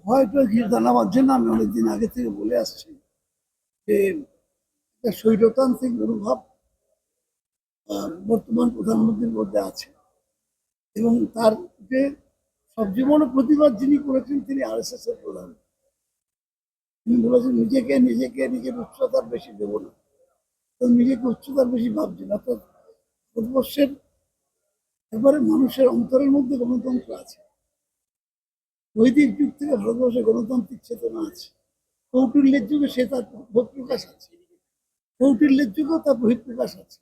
ভয়টা কি দানা বাঁধছে আমি অনেকদিন আগে থেকে বলে আসছি যে মনোভাব আহ, বর্তমান প্রধানমন্ত্রীর মধ্যে আছে এবং তার যে সবচেয়ে বড় প্রতিবাদ যিনি করেছেন তিনি আর এস এর প্রধান তিনি বলেছেন নিজেকে নিজেকে নিজের উচ্চতার বেশি দেব না। তো নিজেকে উচ্চতার বেশি ভাবছেন অর্থাৎ ভারতবর্ষের এবারে মানুষের অন্তরের মধ্যে গণতন্ত্র আছে। বৈদিক যুগ থেকে ভারতবর্ষে গণতান্ত্রিক চেতনা আছে। কৌটিল্যের যুগে সে তার বহিঃপ্রকাশ আছে। কৌটিল্যের যুগেও তার বহিঃপ্রকাশ আছে।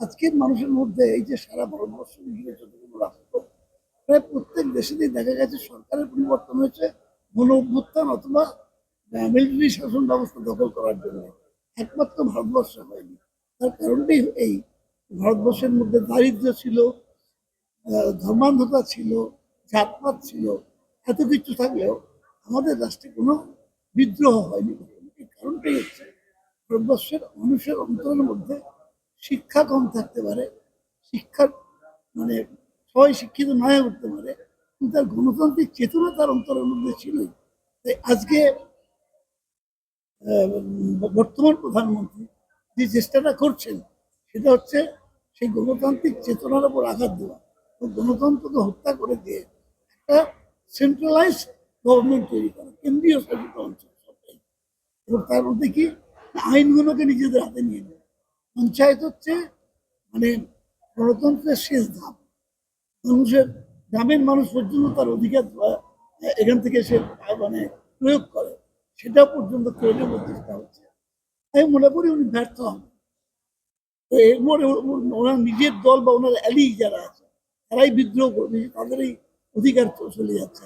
আজকের মানুষের মধ্যে এই যে সারা ভারতবর্ষ মিলিয়ে যতগুলো রাষ্ট্র, প্রায় প্রত্যেক দেশেতেই দেখা গেছে সরকারের পরিবর্তন হয়েছে গণ অভ্যুত্থান অথবা মিলিটারি শাসন ব্যবস্থা দখল করার জন্য। একমাত্র ভারতবর্ষে হয়নি। তার কারণটাই এই ভারতবর্ষের মধ্যে দারিদ্র ছিল ধর্মান্ধতা ছিল, জাতপাত ছিল, এত কিছু থাকলেও আমাদের রাষ্ট্রে কোনো বিদ্রোহ হয়নি। এর কারণটাই হচ্ছে ভারতবর্ষের মানুষের অন্তরের মধ্যে শিক্ষা কম থাকতে পারে, শিক্ষার মানে সবাই শিক্ষিত না হয়ে উঠতে পারে, কিন্তু তার গণতান্ত্রিক চেতনা তার অন্তরের মধ্যে ছিলই তাই আজকে বর্তমান প্রধানমন্ত্রী যে চেষ্টাটা করছেন, সেটা হচ্ছে সেই গণতান্ত্রিক চেতনার উপর আঘাত দেওয়া গণতন্ত্রকে হত্যা করে দিয়ে একটা সেন্ট্রালাইজ গভর্নমেন্ট তৈরি করা, কেন্দ্রীয় শাসিত অঞ্চল এবং তার মধ্যে কি? আইনগুলোকে নিজেদের হাতে নিয়ে নেয় পঞ্চায়েত হচ্ছে মানে গণতন্ত্রের শেষ ধাপ। মানুষের, গ্রামের মানুষ পর্যন্ত তার অধিকার এখান থেকে সে মানে প্রয়োগ করে। সেটা পর্যন্ত নেওয়ার চেষ্টা হচ্ছে। আমি মনে করি উনি ব্যর্থ হন এরপরে ওনার নিজের দল বা ওনার অ্যালি যারা আছে তারাই বিদ্রোহ করবে তাদের এই অধিকার চলে যাচ্ছে।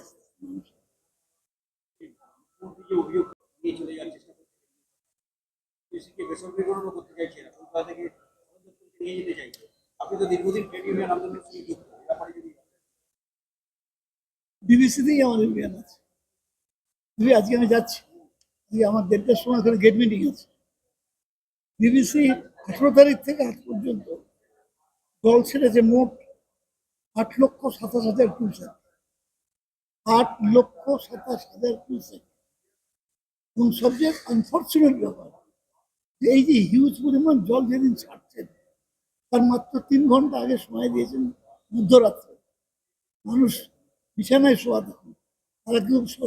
বিবিসিতেই আমার আজকে আমি যাচ্ছি। আমার দেড়টার সময় গেট মিটিং আছে। বিবিসি আঠেরো তারিখ থেকে আজ পর্যন্ত দল ছেড়েছে মোট আট লক্ষ সাতাশ হাজার কিউসেক আট লক্ষ সাতাশ হাজার কিউসেক এবং সবচেয়ে আনফর্চুনেট ব্যাপার। এই যে হিউজ পরিমাণ জল যেদিন ছাড়ছেন, তার মাত্র তিন ঘণ্টা আগে সময় দিয়েছেন মধ্যরাত্রে। মানুষ বিছানায় শোয়া থাকুন তারা স-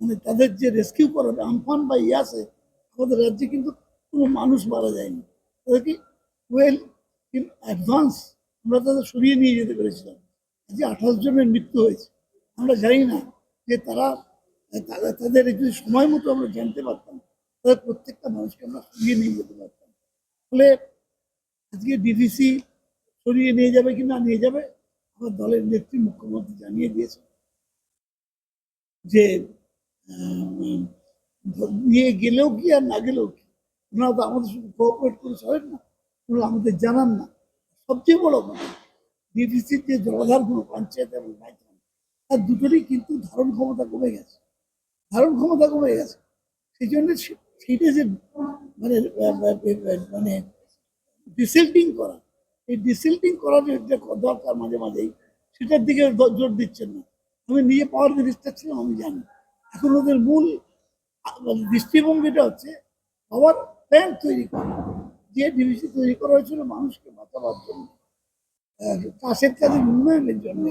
মানে তাদের যে রেস্কিউ করাবে আমফান বা ইয়াসে আমাদের রাজ্যে কিন্তু কোনো মানুষ মারা যায়নি। তাদেরকে ওয়েল ইন অ্যাডভান্স আমরা তাদের সরিয়ে নিয়ে যেতে পেরেছিলাম। আজকে আঠাশ জনের মৃত্যু হয়েছে। আমরা জানি না যে তারা তাদের যদি সময় মতো আমরা জানতে পারতাম। তাদের প্রত্যেকটা মানুষকে আমরা সরিয়ে নিয়ে যেতে পারতাম। ফলে আজকে ডিভিসি সরিয়ে নিয়ে যাবে কি না নিয়ে যাবে, আমার দলের নেত্রী মুখ্যমন্ত্রী জানিয়ে দিয়েছে যে নিয়ে গেলেও কি আর না গেলেও কি? ওনারা তো আমাদের শুধু কোঅপারেট করে চলেন না। ওনারা আমাদের জানান না। সবচেয়ে বড় কথা ডিভিসির যে জলাধারগুলো পঞ্চায়েত এবং মাইথন তার দুটোরই কিন্তু ধারণ ক্ষমতা কমে গেছে। ধারণ ক্ষমতা কমে গেছে। সেই জন্য সে- সেইটা যে মানে মানে ডিসেল্টিং করা, এই ডিসেল্টিং করার যে দরকার মাঝে মাঝেই, সেটার দিকে জোর দিচ্ছেন না। আমি নিজে পাওয়ার মিনিস্টার ছিলাম, আমি জানি। এখন ওদের মূল মানে দৃষ্টিভঙ্গিটা হচ্ছে পাওয়ার প্ল্যান তৈরি করা। যে ডিভিসি তৈরি করা হয়েছিল মানুষকে বাঁচাবার জন্য। চাষের কাজের উন্নয়নের জন্য।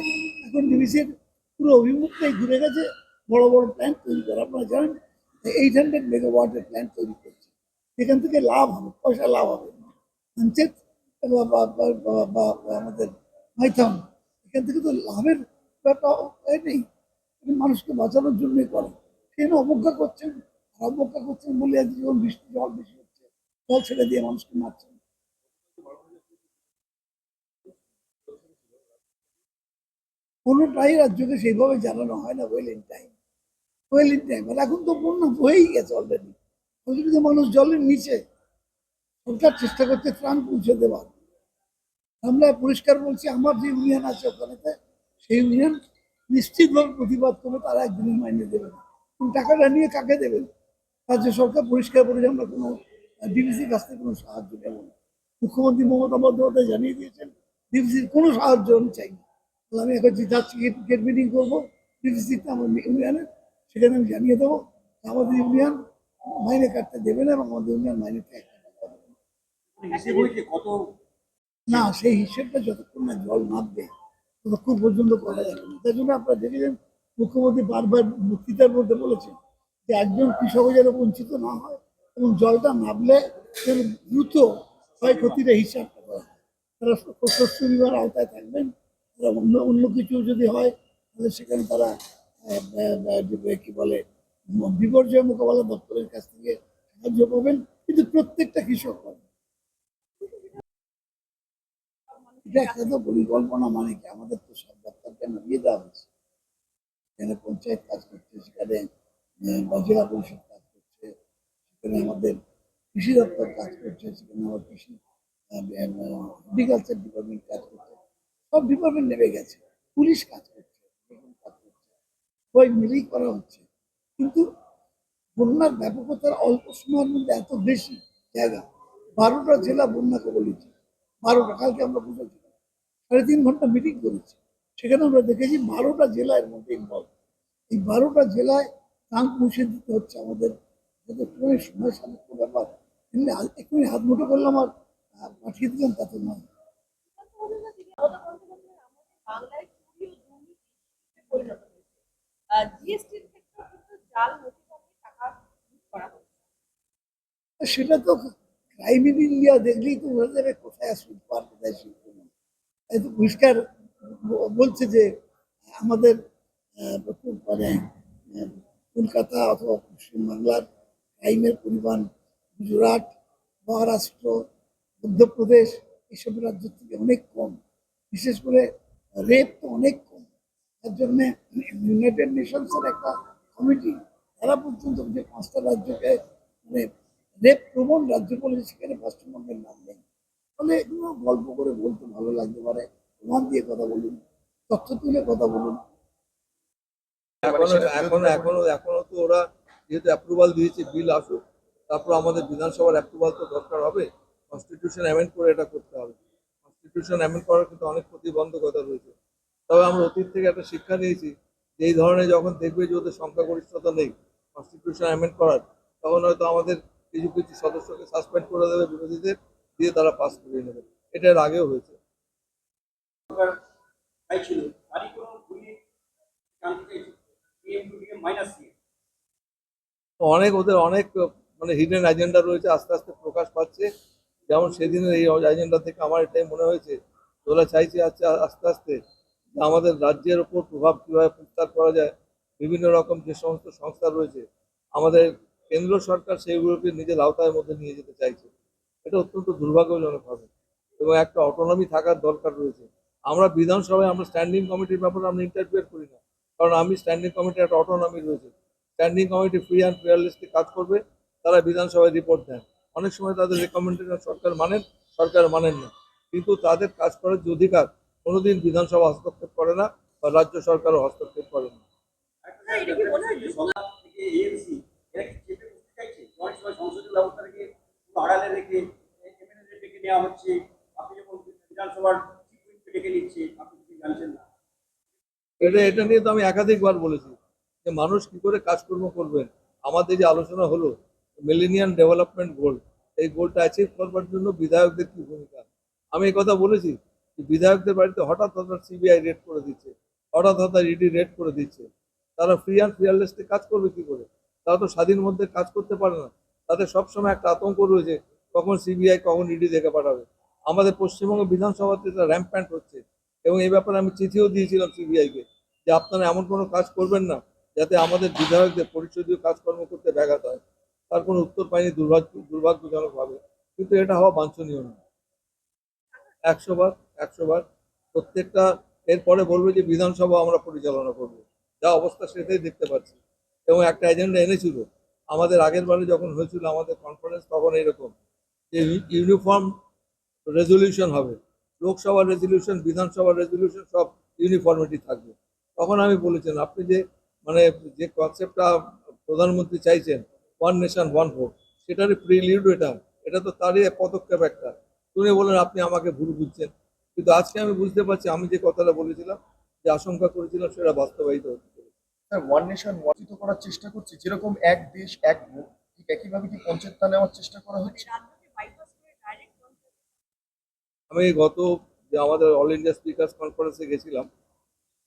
এখন ডিভিসির পুরো অভিমুখটাই ঘুরে গেছে, বড় বড় প্ল্যান তৈরি করা। আপনারা জানেন এইট হান্ড্রেড মেগাওয়াটের প্ল্যান তৈরি করছে। এখান থেকে লাভ হবে, পয়সা লাভ হবে। পঞ্চায়েত বা আমাদের মাইথন, এখান থেকে তো লাভের ব্যাপার নেই। মানুষকে বাঁচানোর জন্যই করে। সেখানে অবজ্ঞা করছেন অবজ্ঞা করছেন বলে আজ যখন বৃষ্টি, জল বেশি হচ্ছে, জল ছেড়ে দিয়ে মানুষকে মারছেন কোনোটাই রাজ্যকে সেইভাবে জানানো হয় না well in time well in time আর এখন তো বন্যা বয়েই গেছে অলরেডি অলরেডি তো মানুষ জলের নিচে। সরকার চেষ্টা করছে ত্রাণ পৌঁছে দেওয়ার। আমরা পরিষ্কার বলছি, আমার যে ইউনিয়ন আছে ওখানেতে, সেই ইউনিয়ন নিশ্চিতভাবে প্রতিবাদ করবে, তারা একদিনের মাইনে দেবে না। টাকাটা নিয়ে কাকে দেবেন রাজ্য সরকার পরিষ্কার করে আমরা কোনো ডিবিসির কাছ থেকে কোনো সাহায্য নেব না। মুখ্যমন্ত্রী মমতা বন্দ্যোপাধ্যায় জানিয়ে দিয়েছেন, ডিবিসির কোনো সাহায্য আমি চাই না তাহলে আমি এখন যে যাচ্ছি গেট মিটিং করব ডিভিসিতে আমার ইউনিয়নে সেখানে আমি জানিয়ে দেবো আমাদের ইউনিয়ন মাইনে কাটতে দেবে না এবং আমাদের ইউনিয়ন মাইনে না। সেই হিসেবটা যতক্ষণ না জল নামবে ততক্ষণ পর্যন্ত করা যাবে না। তার জন্য আপনারা দেখেছেন মুখ্যমন্ত্রী বারবার বক্তৃতার মধ্যে বলেছেন যে একজন কৃষক যেন বঞ্চিত না হয় এবং জলটা নামলে যেন দ্রুত ক্ষয়ক্ষতির হিসাবটা করা হয়। তারা শস্য বিমার আওতায় থাকবেন অন্য অন্য কিছু যদি হয়, তাহলে সেখানে তারা কি বলে বিপর্যয় মোকাবেলা দপ্তরের কাছ থেকে সাহায্য পাবেন। কিন্তু প্রত্যেকটা কৃষক পাবে এটা একটা তো পরিকল্পনা মানে কি? আমাদের তো সব দপ্তরকে নামিয়ে দেওয়া হয়েছে। সেখানে পঞ্চায়েত কাজ করছে, সেখানে জেলা পরিষদ কাজ করছে, সেখানে আমাদের কৃষি দপ্তর কাজ করছে, সেখানে আমার কৃষি এগ্রিকালচার ডিপার্টমেন্ট কাজ করছে। সব ডিপার্টমেন্ট নেমে গেছে। পুলিশ কাজ করছে সবাই মিলেই করা হচ্ছে। কিন্তু বন্যার ব্যাপকতার অল্প সময়ের মধ্যে এত বেশি জায়গা, বারোটা জেলা বন্যা কবলিত। বারোটা, কালকে আমরা বুঝেছিলাম। সাড়ে তিন ঘণ্টা মিটিং করেছি। সেখানে আমরা দেখেছি বারোটা জেলা এর মধ্যে ইনভলভ এই বারোটা জেলায় ট্রাঙ্ক মুছে দিতে হচ্ছে আমাদের। সময় সাপেক্ষ ব্যাপার। এমনি হাত- মুঠো করলাম আর পাঠিয়ে দিলাম তা তো নয়। সেটা তো ক্রাইম ইন ইন্ডিয়া দেখলেই তো বোঝা যাবে কোথায় সুদ পার কোথায় সুদ তো পরিষ্কার বলছে যে আমাদের মানে কলকাতা অথবা পশ্চিমবাংলার ক্রাইমের পরিমাণ গুজরাট, মহারাষ্ট্র, মধ্যপ্রদেশ, এইসব রাজ্য থেকে অনেক কম। বিশেষ করে রেপ তো অনেক কম। তার জন্যে ইউনাইটেড নেশনসের একটা কমিটি তারা পর্যন্ত যে পাঁচটা রাজ্যকে মানে রেপ প্রবণ রাজ্য বলেছে, সেখানে পশ্চিমবঙ্গের নাম নেই। ফলে এগুলো গল্প করে বলতে ভালো লাগতে পারে। প্রমাণ দিয়ে কথা বলুন, তথ্য তুলে কথা বলুন। এখনও এখনও এখনও এখনও তো ওরা যেহেতু অ্যাপ্রুভাল দিয়েছে বিল আসুক, তারপর আমাদের বিধানসভার অ্যাপ্রুভাল তো দরকার হবে। কনস্টিটিউশন অ্যামেন্ড করে এটা করতে হবে। কনস্টিটিউশন অ্যামেন্ড করার কিন্তু অনেক প্রতিবন্ধকতা রয়েছে। তবে আমরা অতীত থেকে একটা শিক্ষা নিয়েছি, যে এই ধরনের যখন দেখবে যে ওদের সংখ্যাগরিষ্ঠতা নেই কনস্টিটিউশন অ্যামেন্ড করার, তখন হয়তো আমাদের কিছু কিছু সদস্যকে সাসপেন্ড করে দেবে বিরোধীদের, দিয়ে তারা পাস করিয়ে নেবে। এটা এর আগেও হয়েছে। অনেক ওদের অনেক মানে হিডেন এজেন্ডা রয়েছে, আস্তে আস্তে প্রকাশ পাচ্ছে। যেমন সেদিনের এই এজেন্ডা থেকে আমার এটাই মনে হয়েছে তোরা চাইছে আচ্ছা আস্তে আস্তে আমাদের রাজ্যের ওপর প্রভাব কীভাবে প্রত্যাহার করা যায়, বিভিন্ন রকম যে সমস্ত সংস্থা রয়েছে, আমাদের কেন্দ্র সরকার সেইগুলোকে নিজের আওতায় মধ্যে নিয়ে যেতে চাইছে। এটা অত্যন্ত দুর্ভাগ্যজনক হবে এবং একটা অটোনমি থাকার দরকার রয়েছে। আমরা বিধানসভায়, আমরা স্ট্যান্ডিং কমিটির ব্যাপারে আমরা ইন্টারফিয়ার করি না। কারণ আমি স্ট্যান্ডিং কমিটির একটা অটোনমি রয়েছে। Standing committee free and fearlessly কাজ করবে, তারা বিধানসভায় রিপোর্ট দেন। অনেক সময় তাদের রেকমেন্ডেশন সরকার মানেন সরকার মানেন না। কিন্তু তাদের কাজ করার যে অধিকার, কোনোদিন বিধানসভা হস্তক্ষেপ করে না বা রাজ্য সরকারও হস্তক্ষেপ করে না। এটা এটা নিয়ে তো আমি একাধিকবার বলেছি যে মানুষ কি করে কাজকর্ম করবেন? আমাদের যে আলোচনা হলো মিলেনিয়াম ডেভেলপমেন্ট গোল এই গোলটা অ্যাচিভ করবার জন্য বিধায়কদের কি ভূমিকা? আমি এই কথা বলেছি যে বিধায়কদের বাড়িতে হঠাৎ হঠাৎ সিবিআই রেড করে দিচ্ছে, হঠাৎ হঠাৎ ইডি রেড করে দিচ্ছে। তারা ফ্রি অ্যান্ড ফিয়ারলেসলি কাজ করবে কি করে? তারা তো স্বাধীন মধ্যে কাজ করতে পারে না। তাদের সবসময় একটা আতঙ্ক রয়েছে, কখন সিবিআই কখন ইডি দেখে পাঠাবে। আমাদের পশ্চিমবঙ্গ বিধানসভাতে এটা র্যাম্প্যান্ট হচ্ছে এবং এই ব্যাপারে আমি চিঠিও দিয়েছিলাম সিবিআইকে যে আপনারা এমন কোনো কাজ করবেন না, যাতে আমাদের বিধায়কদের পরিচর্যীয় কাজকর্ম করতে ব্যাঘাত হয়। তার কোনো উত্তর পাইনি, দুর্ভাগ্য দুর্ভাগ্যজনকভাবে কিন্তু এটা হওয়া বাঞ্ছনীয় নয়। একশো বার একশো বার প্রত্যেকটা, এরপরে বলবে যে বিধানসভা আমরা পরিচালনা করব। যা অবস্থা সেটাই দেখতে পাচ্ছি। এবং একটা এজেন্ডা এনেছিল। আমাদের আগের বারে যখন হয়েছিল আমাদের কনফারেন্স তখন এরকম যে ইউনিফর্ম রেজলিউশন হবে। লোকসভার রেজলিউশন বিধানসভার রেজলিউশন সব ইউনিফর্মিটি থাকবে। তখন আমি বলেছিলাম, আপনি যে মানে যে কনসেপ্টটা প্রধানমন্ত্রী চাইছেন ওয়ান নেশন ওয়ান ভোট সেটারই প্রিলিউড এটা। এটা তো তারই এক পদক্ষেপ একটা। তুমি বলেন আপনি আমাকে ভুল বুঝছেন। কিন্তু আজকে আমি বুঝতে পারছি আমি যে কথাটা বলেছিলাম যে আশঙ্কা করেছিলাম সেটা বাস্তবায়িত হচ্ছে স্যার ওয়ান নেশন ওয়াচিত করার চেষ্টা করছে। যেরকম এক দেশ এক ভোট ঠিক একইভাবে কি পঞ্চায়েতটা নেওয়ার চেষ্টা করা হচ্ছে? আমি গত যে আমাদের অল ইন্ডিয়া স্পিকার্স কনফারেন্সে গেছিলাম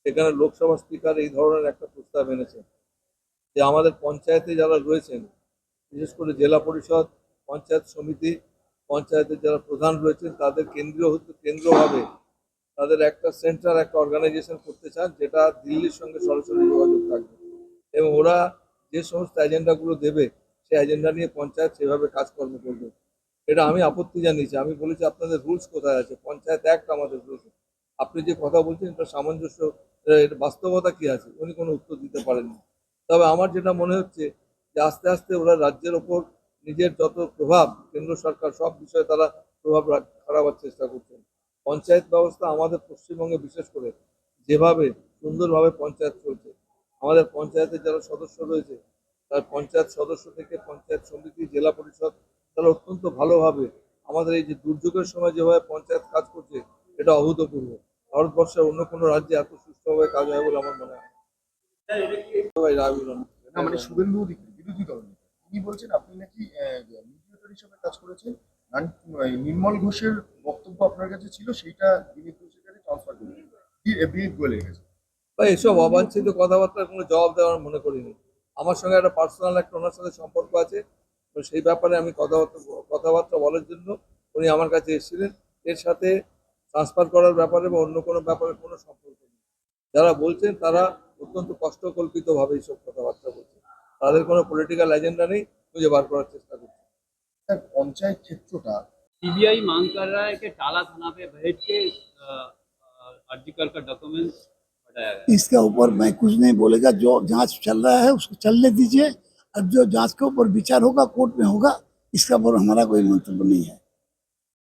সেখানে লোকসভা স্পিকার এই ধরনের একটা প্রস্তাব এনেছেন। যে আমাদের পঞ্চায়েতে যারা রয়েছেন বিশেষ করে জেলা পরিষদ, পঞ্চায়েত সমিতি, পঞ্চায়েতের যারা প্রধান রয়েছেন, তাদের কেন্দ্রীয় হতে কেন্দ্রভাবে তাদের একটা সেন্টার, একটা অর্গানাইজেশন করতে চান, যেটা দিল্লির সঙ্গে সরাসরি যোগাযোগ থাকবে। এবং ওরা যে সমস্ত এজেন্ডাগুলো দেবে, সেই এজেন্ডা নিয়ে পঞ্চায়েত সেভাবে কাজকর্ম করবে। এটা আমি আপত্তি জানিয়েছি। আমি বলেছি, আপনাদের রুলস কোথায় আছে? পঞ্চায়েত অ্যাক্ট আমাদের রয়েছে আপনি যে কথা বলছেন, এটা সামঞ্জস্য এ- এর বাস্তবতা কি আছে? উনি কোনো উত্তর দিতে পারেননি। তবে আমার যেটা মনে হচ্ছে যে আস্তে আস্তে ওরা রাজ্যের ওপর নিজের যত প্রভাব কেন্দ্র সরকার সব বিষয়ে তারা প্রভাব খারাবার চেষ্টা করছেন। পঞ্চায়েত ব্যবস্থা আমাদের পশ্চিমবঙ্গে বিশেষ করে যেভাবে সুন্দরভাবে পঞ্চায়েত চলছে। আমাদের পঞ্চায়েতের যারা সদস্য রয়েছে তার পঞ্চায়েত সদস্য থেকে পঞ্চায়েত সমিতি জেলা পরিষদ তারা অত্যন্ত ভালোভাবে আমাদের এই যে দুর্যোগের সময় যেভাবে পঞ্চায়েত কাজ করছে এটা অভূতপূর্ব। ভারতবর্ষের অন্য কোনো রাজ্যে এত সুস্থভাবে কাজ হয় বলে আমার মনে হয়। না। মানে শুভেন্দু বিরোধী তিনি বলছেন, আপনি নাকি মিডিয়েটর হিসেবে কাজ করেছেন। নির্মল ঘোষের বক্তব্য আপনার কাছে ছিল, সেইটা বিনীত ঘোষের কাছে ট্রান্সফার করে বিনীত গোয়েলের কাছে এসব অবাঞ্ছিত কথাবার্তার কোনো জবাব দেওয়ার মনে করিনি। আমার সঙ্গে একটা পার্সোনাল একটা ওনার সাথে সম্পর্ক আছে। তো সেই ব্যাপারে আমি কথাবার্তা কথাবার্তা বলার জন্য উনি আমার কাছে এসেছিলেন। এর সাথে ট্রান্সফার করার ব্যাপারে বা অন্য কোনো ব্যাপারে কোনো সম্পর্ক নেই। যারা বলছেন তারা অত্যন্ত কষ্টকল্পিতভাবে এইসব কথাবার্তা বলছেন। তাদের কোনো পলিটিক্যাল এজেন্ডা নেই খুঁজে বার করার চেষ্টা করছে স্যার পঞ্চায়েত ক্ষেত্রটা सीबीआई मांग कर रहा है कि टाला थाना पे बैठ के आर्टिकल का डॉक्यूमेंट्स हटाया गया इसके ऊपर मैं कुछ नहीं बोलेगा जो जांच चल रहा है उसको चलने दीजिए और जो जांच के ऊपर विचार होगा कोर्ट में होगा इसका ऊपर हमारा कोई मंतव्य नहीं है